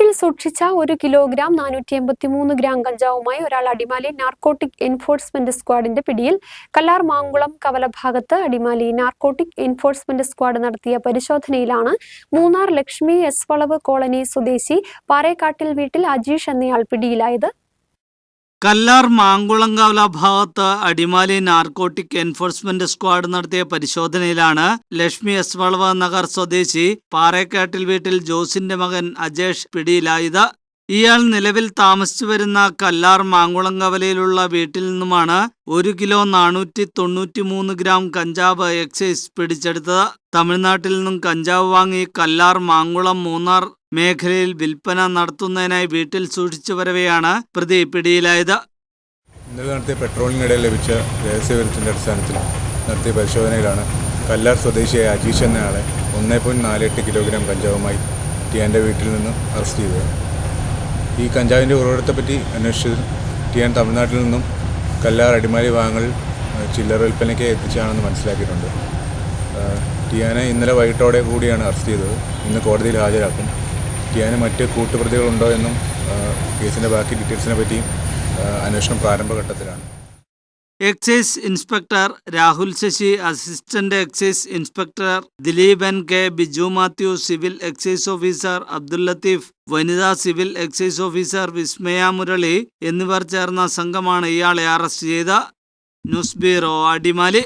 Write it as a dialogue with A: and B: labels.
A: വീട്ടിൽ സൂക്ഷിച്ച ഒരു കിലോഗ്രാം നാനൂറ്റി എൺപത്തി മൂന്ന് ഗ്രാം കഞ്ചാവുമായി ഒരാൾ അടിമാലി നാർക്കോട്ടിക് എൻഫോഴ്സ്മെന്റ് സ്ക്വാഡിന്റെ പിടിയിൽ കല്ലാർ മാങ്കുളം കവല കവലഭാഗത്ത് അടിമാലി നാർക്കോട്ടിക് എൻഫോഴ്സ്മെന്റ് സ്ക്വാഡ് നടത്തിയ പരിശോധനയിലാണ് മൂന്നാർ ലക്ഷ്മി എസ് വളവ് കോളനി സ്വദേശി പാറേക്കാട്ടിൽ വീട്ടിൽ അജീഷ് എന്നയാൾ പിടിയിലായത്.
B: കല്ലാർ മാങ്കുളങ്കവല ഭാഗത്ത് അടിമാലി നാർക്കോട്ടിക് എൻഫോഴ്സ്മെന്റ് സ്ക്വാഡ് നടത്തിയ പരിശോധനയിലാണ് ലക്ഷ്മി എസ് വളവ നഗർ സ്വദേശി പാറേക്കാട്ടിൽ വീട്ടിൽ ജോസിന്റെ മകൻ അജേഷ് പിടിയിലായത്. ഇയാൾ നിലവിൽ താമസിച്ചു വരുന്ന കല്ലാർ മാങ്കുളങ്കവലയിലുള്ള വീട്ടിൽ നിന്നുമാണ് ഒരു കിലോ നാനൂറ്റി തൊണ്ണൂറ്റി മൂന്ന് ഗ്രാം കഞ്ചാവ് എക്സൈസ് പിടിച്ചെടുത്തത്. തമിഴ്നാട്ടിൽ നിന്നും കഞ്ചാവ് വാങ്ങി കല്ലാർ മാങ്കുളം മൂന്നാർ മേഖലയിൽ വിൽപ്പന നടത്തുന്നതിനായി വീട്ടിൽ സൂക്ഷിച്ചു വരവെയാണ് പ്രതി പിടിയിലായത്.
C: ഇന്നലെ നടത്തിയ പെട്രോളിനിടയിൽ ലഭിച്ച രഹസ്യവിവരത്തിന്റെ അടിസ്ഥാനത്തിൽ നടത്തിയ പരിശോധനയിലാണ് കല്ലാർ സ്വദേശിയായ അജീഷ് എന്നയാളെ ഒന്നേ പോയിന്റ് നാല് എട്ട് കിലോഗ്രാം കഞ്ചാവുമായി ടിയാന്റെ വീട്ടിൽ നിന്നും അറസ്റ്റ് ചെയ്തത്. ഈ കഞ്ചാവിന്റെ ഉറവിടത്തെപ്പറ്റി അന്വേഷിച്ചതിൽ ടിയാൻ തമിഴ്നാട്ടിൽ നിന്നും കല്ലാർ അടിമാലി ഭാഗങ്ങൾ ചില്ലറ വിൽപ്പനയ്ക്ക് എത്തിച്ചാണെന്ന് മനസ്സിലാക്കിയിട്ടുണ്ട്. ടിയാനെ ഇന്നലെ വൈകിട്ടോടെ കൂടിയാണ് അറസ്റ്റ് ചെയ്തത്. ഇന്ന് കോടതിയിൽ ഹാജരാക്കും. ടിയാന് മറ്റ് കൂട്ടുപ്രതികളുണ്ടോ എന്നും കേസിന്റെ ബാക്കി ഡീറ്റെയിൽസിനെ പറ്റിയും അന്വേഷണം പ്രാരംഭഘട്ടത്തിലാണ്.
B: Excise inspector Rahul Sasi assistant excise inspector Dileep N K. Biju Mathew civil excise officer Abdul Latheef വനിതാ civil excise officer Vismaya Murali എന്നിവർ ചേർന്ന സംഘമാണ് ഇയാളെ അറസ്റ്റ് ചെയ്ത. News bureau Adimali.